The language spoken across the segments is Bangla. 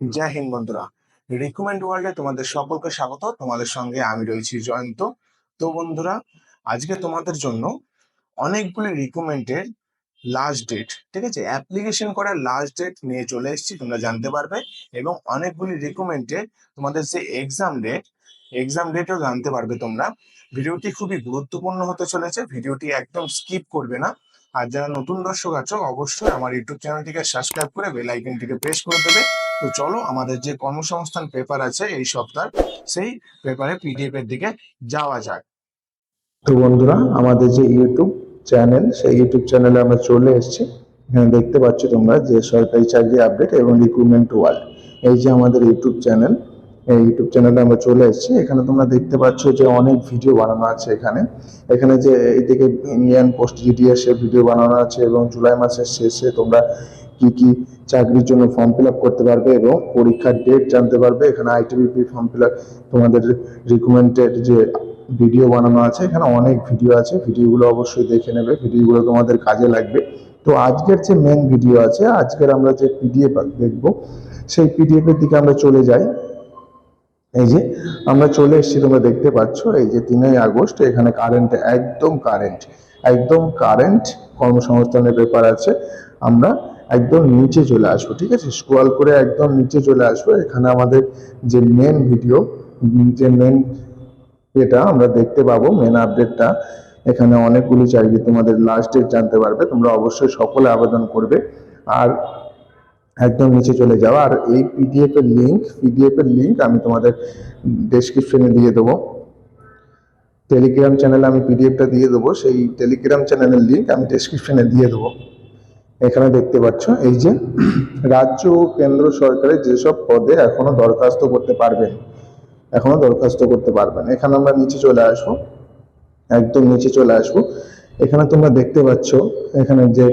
জয় হিন্দ বন্ধুরা। রিকমেন্ড ওয়ার্ল্ডে তোমাদের সকলকে স্বাগত। তোমাদের সঙ্গে আমি রয়েছি জয়ন্ত। তো বন্ধুরা, আজকে তোমাদের জন্য অনেকগুলি রিকমেন্ডের লাস্ট ডেট ঠিক আছে? অ্যাপ্লিকেশন করার লাস্ট ডেট নিয়ে চলে এসেছি, তোমরা জানতে পারবে। এবং অনেকগুলি রিকমেন্ডের তোমাদের যে এক্সাম ডেট এক্সাম ডেটও জানতে পারবে তোমরা। ভিডিওটি খুবই গুরুত্বপূর্ণ হতে চলেছে। ভিডিওটি একদম স্কিপ করবে না। আর যারা নতুন দর্শক আছো, অবশ্যই আমার ইউটিউব চ্যানেলটিকে সাবস্ক্রাইব করে বেল আইকনটিকে প্রেস করে দেবে। তো চলো, আমাদের যে কর্মসংস্থান পেপার আছে এই সপ্তাহ, সেই পেপারে পিডিএফ এর দিকে যাওয়া যাক। তো বন্ধুরা, আমাদের যে ইউটিউব চ্যানেল, সেই ইউটিউব চ্যানেলে আমরা চলে এসেছি। এখানে দেখতে পাচ্ছ তোমরা যে সরকারি চাকরি আপডেট এবং রিক্রুটমেন্ট ওয়ার্ল্ড এই যে আমাদের ইউটিউব চ্যানেল এই ইউটিউব চ্যানেলে আমরা চলে এসেছি। এখানে তোমরা দেখতে পাচ্ছ যে অনেক ভিডিও বানানো আছে এখানে। এখানে যে এইদিকে ইন্ডিয়ান পোস্ট জিডিএস ভিডিও বানানো আছে এবং জুলাই মাসের শেষে তোমরা কি কি চাকরির জন্য ফর্ম ফিল আপ করতে পারবে এবং পরীক্ষার ডেট জানতে পারবে। এখানে আইটিবিপি ফর্ম ফিল আপ তোমাদের রিকমেন্ডেড যে ভিডিও বানানো আছে, এখানে অনেক ভিডিও আছে। ভিডিওগুলো অবশ্যই দেখে নেবে। ভিডিওগুলো তোমাদের কাজে লাগবে। তো আজকের যে মেন ভিডিও আছে, আজকের আমরা যে পিডিএফ দেখব, সেই পিডিএফ এর দিকে আমরা চলে যাই। এই যে, আমরা চলে এসেছি, তোমরা দেখতে পাচ্ছ, এই যে তিনই আগস্ট, এখানে কারেন্ট একদম কারেন্ট একদম কারেন্ট কর্মসংস্থানের ব্যাপার আছে। আমরা একদম নিচে চলে আসব, ঠিক আছে? স্ক্রল করে একদম নিচে চলে আসব। এখানে আমাদের যে মেন ভিডিও যে মেন এটা আমরা দেখতে পাবো মেন আপডেটটা এখানে অনেকগুলি চাকরি তোমাদের লাস্ট ডেট জানতে পারবে, তোমরা অবশ্যই সকলে আবেদন করবে। আর একদম নিচে চলে যাও। আর এই পিডিএফ এর লিংক পিডিএফ এর লিংক আমি তোমাদের ডেসক্রিপশনে দিয়ে দেবো। টেলিগ্রাম চ্যানেলে আমি পিডিএফটা দিয়ে দেবো। সেই টেলিগ্রাম চ্যানেলের লিংক আমি ডেসক্রিপশনে দিয়ে দেবো। এখানে দেখতে পাচ্ছ, এই যে রাজ্য ও কেন্দ্র সরকারের যেসব পদে এখনও দরখাস্ত করতে পারবেন, এখনও দরখাস্ত করতে পারবেন। এখানে আমরা নিচে চলে আসব। একদম নিচে চলে আসব। এখানে তোমরা দেখতে পাচ্ছ, এখানে যে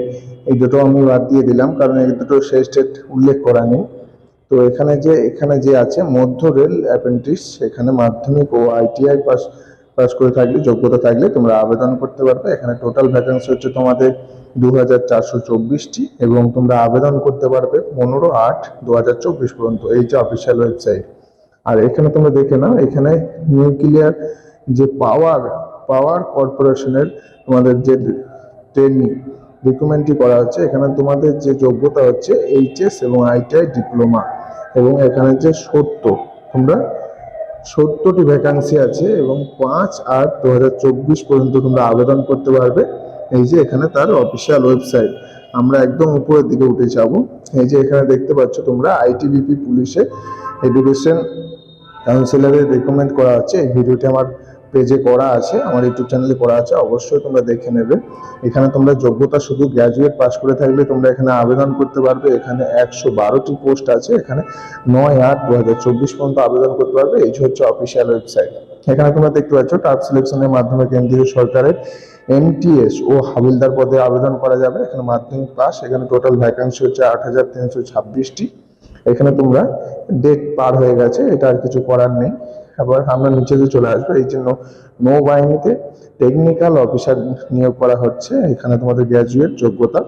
এই দুটো আমি বাদ দিয়ে দিলাম, কারণ এই দুটো শেষ ডেট উল্লেখ করা নেই। তো এখানে যে এখানে যে আছে, মধ্য রেল অ্যাপ্রেন্টিস এখানে মাধ্যমিক ও আইটিআই পাস পাস করে থাকলে, যোগ্যতা থাকলে তোমরা আবেদন করতে পারবে। এখানে টোটাল ভ্যাকেন্সি হচ্ছে তোমাদের দু হাজার চারশো চব্বিশটি এবং তোমরা আবেদন করতে পারবে পনেরো আট দু হাজার চব্বিশ পর্যন্ত, এই যে অফিসিয়াল ওয়েবসাইট আর এখানে তোমরা দেখে নাও, এখানে নিউক্লিয়ার যে পাওয়ার পাওয়ার কর্পোরেশনের তোমাদের যে ট্রেনিং রিকমেন্ডটি করা হচ্ছে। এখানে তোমাদের যে যোগ্যতা হচ্ছে এইচএস এবং আইটিআই ডিপ্লোমা এবং এখানে যে সত্তর তোমরা সত্তরটি ভ্যাকান্সি আছে এবং পাঁচ আট দু পর্যন্ত তোমরা আবেদন করতে পারবে। এই যে এখানে তার অফিসিয়াল ওয়েবসাইট আমরা একদম উপরের দিকে উঠে যাব। এই যে এখানে দেখতে পাচ্ছ তোমরা আইটিবিপি পুলিশে এডুকেশন কাউন্সিলরের রেকমেন্ড করা হচ্ছে। এই ভিডিওটি আমার পেজে করা আছে, আমার ইউটিউব চ্যানেলে করা আছে, অবশ্যই তোমরা দেখে নেবে। এখানে তোমরা যোগ্যতা শুধু গ্র্যাজুয়েট পাস করে থাকলে তোমরা এখানে আবেদন করতে পারবে। এখানে একশো বারোটি পোস্ট আছে, এখানে নয় আট দু হাজার চব্বিশ পর্যন্ত আবেদন করতে পারবে। এই হচ্ছে অফিসিয়াল ওয়েবসাইট এখানে তোমরা দেখতে পাচ্ছ টাপ সিলেকশনের মাধ্যমে কেন্দ্রীয় সরকারের এমটিএস ও হাবিলদার পদে আবেদন করা যাবে। এখানে মাধ্যমিক পাস এখানে টোটাল ভ্যাকান্সি হচ্ছে আট হাজার তিনশো ছাব্বিশটি। এখানে তোমরা ডেট পার হয়ে গেছে, এটা আর কিছু করার নেই। আবার আমরা নিচে যে চলে আসব, এই জন্য নৌবাহিনীতে টেকনিক্যাল অফিসার নিয়োগ করা হচ্ছে। এখানে তোমাদের গ্র্যাজুয়েট যোগ্যতা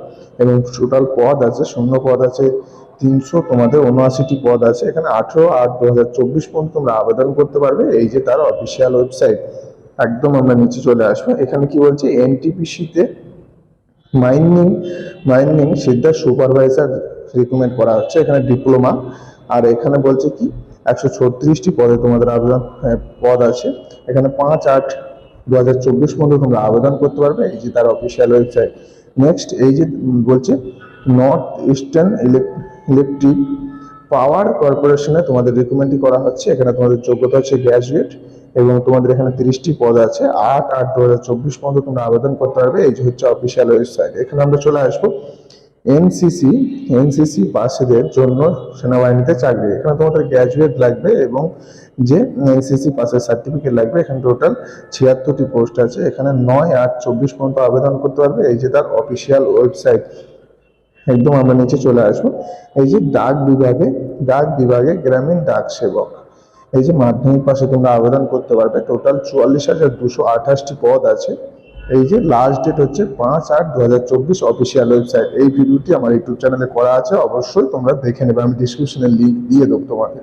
এবং টোটাল পদ আছে, শূন্য পদ আছে, তিনশো তোমাদের উনআশিটি পদ আছে। এখানে আঠেরো আট দু হাজার চব্বিশ পর্যন্ত তোমরা আবেদন করতে পারবে। এই যে তার অফিসিয়াল ওয়েবসাইট একদম আমরা নিচে চলে আসব। এখানে কি বলছে? এনটিপিসিতে মাইনিং মাইনিং সিদ্ধার সুপারভাইজার রিকমেন্ড করা হচ্ছে। এখানে ডিপ্লোমা আর এখানে বলছে কি? একশো ছত্রিশটি পদে তোমাদের আবেদন পদ আছে। এখানে পাঁচ আট দু হাজার চব্বিশ পর্যন্ত তোমরা আবেদন করতে পারবে। এই যে তার অফিসিয়াল ওয়েবসাইট নেক্সট এই যে বলছে নর্থ ইস্টার্ন ইলেকট্রিক পাওয়ার কর্পোরেশনে তোমাদের রিকমেন্ডই করা হচ্ছে। এখানে তোমাদের যোগ্যতা হচ্ছে গ্র্যাজুয়েট এবং তোমাদের এখানে তিরিশটি পদ আছে। আট আট দু হাজার চব্বিশ পর্যন্ত তোমরা আবেদন করতে পারবে। এই যে হচ্ছে অফিসিয়াল ওয়েবসাইট এখানে আমরা চলে আসব। এনসিসি এনসিসি পাসেদের জন্য সেনাবাহিনীতে চাকরি। এখানে তোমাদের গ্র্যাজুয়েট লাগবে এবং যে এনসিসি পাসের সার্টিফিকেট লাগবে, এখানে টোটাল ছিয়াত্তরটি পোস্ট আছে। এখানে নয় আট চব্বিশ পর্যন্ত আবেদন করতে পারবে। এই যে তার অফিসিয়াল ওয়েবসাইট একদম আমরা নিচে চলে আসব। এই যে ডাক বিভাগে ডাক বিভাগে গ্রামীণ ডাক সেবক। এই যে মাধ্যমিক পাশে তোমরা আবেদন করতে পারবে। টোটাল চুয়াল্লিশ হাজার দুশো আঠাশটি পদ আছে। এই যে লাস্ট ডেট হচ্ছে পাঁচ আট দু হাজার চব্বিশ অফিসিয়াল ওয়েবসাইট এই ভিডিওটি আমার ইউটিউব চ্যানেলে করা আছে, অবশ্যই তোমরা দেখে নেবে, আমি ডিসক্রিপশনে লিঙ্ক দিয়ে দেবো তোমাকে।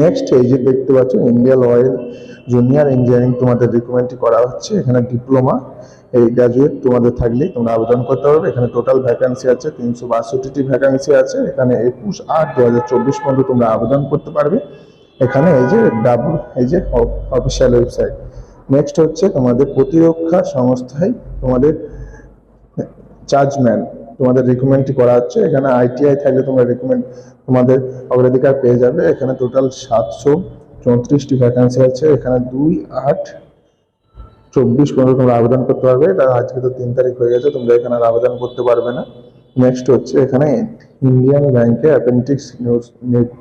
নেক্সট এই যে দেখতে পাচ্ছ ইন্ডিয়ান অয়েল জুনিয়র ইঞ্জিনিয়ারিং তোমাদের রিকমেন্ডটি করা হচ্ছে, এখানে ডিপ্লোমা এই গ্র্যাজুয়েট তোমাদের থাকলেই তোমরা আবেদন করতে পারবে। এখানে টোটাল ভ্যাকান্সি আছে, তিনশো বাষট্টিটি ভ্যাকান্সি আছে, এখানে একুশ আট দু হাজার চব্বিশ পর্যন্ত তোমরা আবেদন করতে পারবে। এখানে এই যে ডাবল এই যে অফিসিয়াল ওয়েবসাইট নেক্সট হচ্ছে তোমাদের প্রতিরক্ষা সংস্থায় তোমাদের চার্জম্যান তোমাদের রিকমেন্ডটি করা হচ্ছে। এখানে আইটিআই থাকলে তোমরা রিকমেন্ড তোমাদের অগ্রাধিকার পেয়ে যাবে। এখানে টোটাল সাতশো চৌত্রিশটি ভ্যাকান্সি আছে। এখানে দুই আট চব্বিশ পর্যন্ত তোমরা আবেদন করতে পারবে। এটা আজকে তো তিন তারিখ হয়ে গেছে, তোমরা এখানে আর আবেদন করতে পারবে না। নেক্সট হচ্ছে এখানে ইন্ডিয়ান ব্যাংকে নিয়োগ-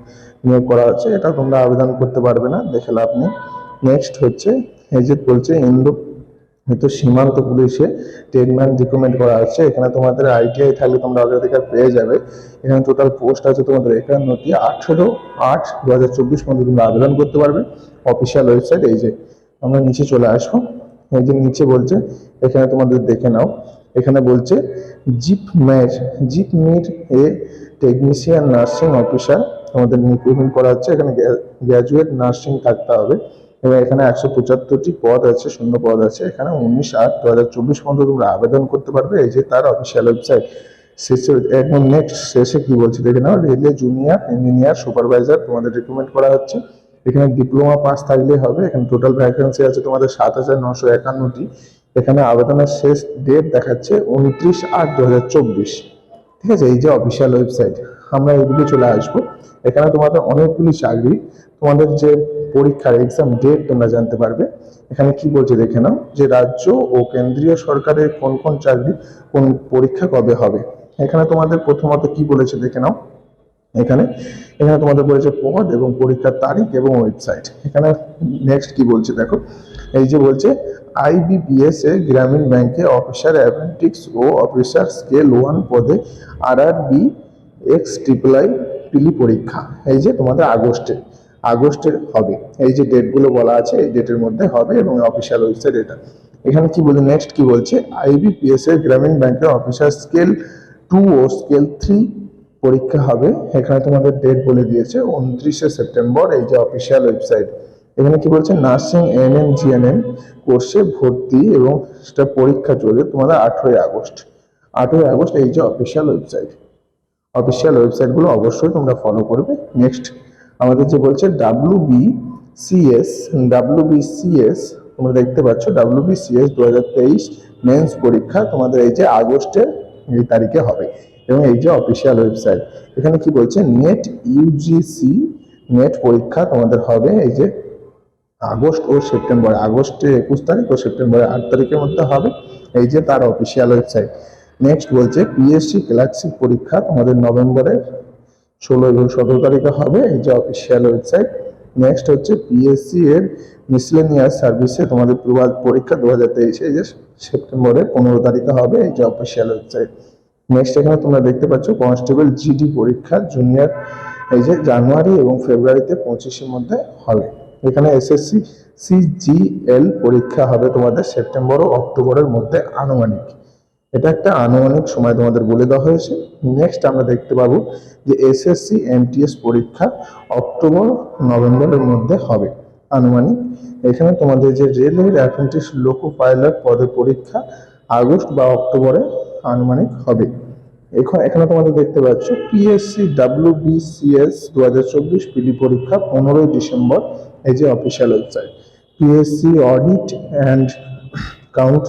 নিয়োগ করা হচ্ছে। এটা তোমরা আবেদন করতে পারবে না, দেখে লাভ নেই। নেক্সট হচ্ছে যে বলছে, ইন্দো হয়তো সীমান্ত পুলিশে ট্রেনম্যান রিকমেন্ড করা হচ্ছে। এখানে তোমাদের আইটিআই থাকলে তোমরা অগ্রাধিকার পেয়ে যাবে। এখানে টোটাল পোস্ট আছে তোমাদের। একান্নটি আঠেরো আট দু হাজার চব্বিশ পর্যন্ত তোমরা আবেদন করতে পারবে। অফিসিয়াল ওয়েবসাইট এই যে আমরা নিচে চলে আসব। এই যে নিচে বলছে, এখানে তোমাদের দেখে নাও। এখানে বলছে, জিপ ম্যাচ জিপ মির এ টেকনিশিয়ান নার্সিং অফিসার তোমাদের রিক্রুটমেন্ট করা হচ্ছে। এখানে গ্র্যাজুয়েট নার্সিং থাকতে হবে। এবং এখানে একশো পঁচাত্তরটি পদ আছে, শূন্য পদ আছে। এখানে উনিশ আট দু হাজার চব্বিশ পর্যন্ত তোমরা আবেদন করতে পারবে। এই যে তার অফিসিয়াল ওয়েবসাইট শেষে একদম নেক্সট শেষে কি বলছে দেখে নাও, রেলওয়ে জুনিয়র ইঞ্জিনিয়ার সুপারভাইজার তোমাদের রিক্রুটমেন্ট করা হচ্ছে। এখানে ডিপ্লোমা পাস থাকলেই হবে। এখানে টোটাল ভ্যাকেন্সি আছে তোমাদের সাত হাজার নশো একান্নটি। এখানে আবেদনের শেষ ডেট দেখাচ্ছে উনত্রিশ আট দু হাজার চব্বিশ। ঠিক আছে, এই যে অফিসিয়াল ওয়েবসাইট আমরা এদিকে চলে আসব। এখানে তোমাদের অনেকগুলি চাকরি। তোমাদের যে পরীক্ষার এক্সাম ডেট তোমরা জানতে পারবে। এখানে কি বলছে দেখে নাও, যে রাজ্য ও কেন্দ্রীয় সরকারের কোন কোন চাকরি কোন পরীক্ষা কবে হবে। এখানে তোমাদের প্রথমত কি বলেছে দেখে নাও। এখানে এখানে তোমাদের বলেছে পদ এবং পরীক্ষার তারিখ এবং ওয়েবসাইট এখানে নেক্সট কি বলছে দেখো, এই যে বলছে আইবিপিএস এ গ্রামীণ ব্যাংকে অফিসার অ্যাপেন্টিক্স ও অফিসার স্কেল ওয়ান পদে আর R B X triple I পিলি পরীক্ষা। এই যে তোমাদের আগস্টে। আগস্টের হবে। এই যে ডেটগুলো বলা আছে, এই ডেটের মধ্যে হবে এবং অফিসিয়াল ওয়েবসাইট এটা। এখানে কি বলছে? নেক্সট কি বলছে? আইবিপিএস এর গ্রামীণ ব্যাংকের অফিসার স্কেল টু ও স্কেল থ্রি পরীক্ষা হবে। এখানে তোমাদের ডেট বলে দিয়েছে, উনত্রিশে সেপ্টেম্বর, এই যে অফিসিয়াল ওয়েবসাইট এখানে কি বলছে? নার্সিং এন এম জিএনএম কোর্সে ভর্তি এবং সেটা পরীক্ষা চলবে তোমাদের আঠেরোই আগস্ট। আঠেরোই আগস্ট এই যে অফিসিয়াল ওয়েবসাইট অফিসিয়াল ওয়েবসাইটগুলো অবশ্যই তোমরা ফলো করবে। নেক্সট আমাদের যে বলছে W B CS W B CS তোমরা দেখতে পাচ্ছ ডাব্লিউ বি সিএস দু হাজার তেইশ মেন্স পরীক্ষা তোমাদের এই যে আগস্টের এই তারিখে হবে এবং এই যে অফিসিয়াল ওয়েবসাইট এখানে কি বলছে? নেট ইউজিসি নেট পরীক্ষা তোমাদের হবে এই যে আগস্ট ও সেপ্টেম্বর, আগস্টে একুশ তারিখ ও সেপ্টেম্বরের আট তারিখের মধ্যে হবে এই যে তার অফিসিয়াল ওয়েবসাইট নেক্সট বলছে পিএসসি ক্লার্কশিপ পরীক্ষা তোমাদের নভেম্বরের ষোলো এবং সতেরো তারিখে হবে, এই যে অফিসিয়াল ওয়েবসাইট নেক্সট হচ্ছে পিএসসি এর মিসলেনিয়াস সার্ভিসে তোমাদের প্রবাদ পরীক্ষা দু হাজার তেইশে, এই যে সেপ্টেম্বরের পনেরো তারিখে হবে, এই যে অফিসিয়াল ওয়েবসাইট নেক্সট এখানে তোমরা দেখতে পাচ্ছ কনস্টেবল জিডি পরীক্ষা জুনিয়র এই যে জানুয়ারি এবং ফেব্রুয়ারিতে পঁচিশের মধ্যে হবে। এখানে এসএসসি সিজিএল পরীক্ষা হবে তোমাদের সেপ্টেম্বর ও অক্টোবরের মধ্যে আনুমানিক। এটা একটা আনুমানিক সময় তোমাদের বলে দেওয়া হয়েছে। নেক্সট আমরা দেখতে পাবো যে এসএসসি এমটিএস পরীক্ষা অক্টোবর, নভেম্বরের মধ্যে হবে। আনুমানিক। এখানে তোমাদের যে রেলওয়ের অ্যাপ্রেন্টিস লোকো পাইলট পদের পরীক্ষা আগস্ট বা অক্টোবরে আনুমানিক হবে। এখন এখানে তোমাদের দেখতে পাচ্ছ পিএসসি ডাব্লিউ বিসিএস দু হাজার চব্বিশ পিডি পরীক্ষা পনেরোই ডিসেম্বর, এই যে official website P S C audit and count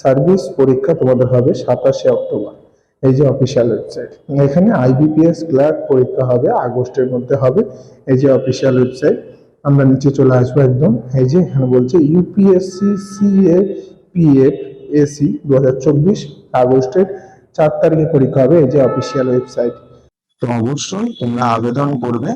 service পরীক্ষা তোমাদের হবে সাতাশে অক্টোবর। এই যে অফিসিয়াল ওয়েবসাইট। এখানে I B P S clerk পরীক্ষা হবে, আগস্টের মধ্যে হবে। এই যে অফিসিয়াল ওয়েবসাইট, আমরা নিচে চলে আসব একদম। এই যে এখানে বলছে ইউপিএসসি সিএ পিএফ এসি দু হাজার চব্বিশ আগস্টের চার তারিখে পরীক্ষা হবে এই যে অফিসিয়াল ওয়েবসাইট। তো অবশ্যই তোমরা আবেদন করবে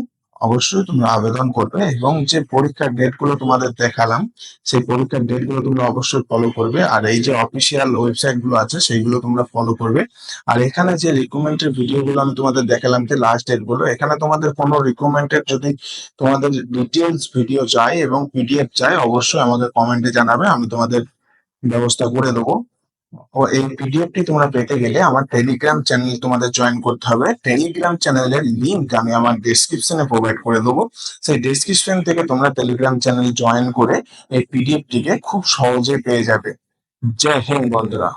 অবশ্যই তোমরা আবেদন করবে এবং যে পরীক্ষার ডেটগুলো তোমাদের দেখালাম, সেই পরীক্ষার ডেটগুলো তোমরা অবশ্যই ফলো করবে। আর এই যে অফিসিয়াল ওয়েবসাইটগুলো আছে, সেইগুলো তোমরা ফলো করবে। আর এখানে যে রিকমেন্ডের ভিডিও গুলো আমি তোমাদের দেখালাম, যে লাস্ট ডেটগুলো, এখানে তোমাদের কোনো রিকমেন্ডের যদি তোমাদের ডিটেলস ভিডিও চাই এবং পিডিএফ চাই অবশ্যই আমাদের কমেন্টে জানাবে, আমি তোমাদের ব্যবস্থা করে দেবো। ও এই পিডিএফটি তোমরা পেতে গেলে আমার টেলিগ্রাম চ্যানেল তোমাদের জয়েন করতে হবে। টেলিগ্রাম চ্যানেলের লিংক আমি আমার ডেসক্রিপশনে প্রোভাইড করে দেবো। সেই ডেসক্রিপশন থেকে তোমরা টেলিগ্রাম চ্যানেল জয়েন করে এই পিডিএফটিকে খুব সহজে পেয়ে যাবে। জয় হিন্দ বন্ধুরা।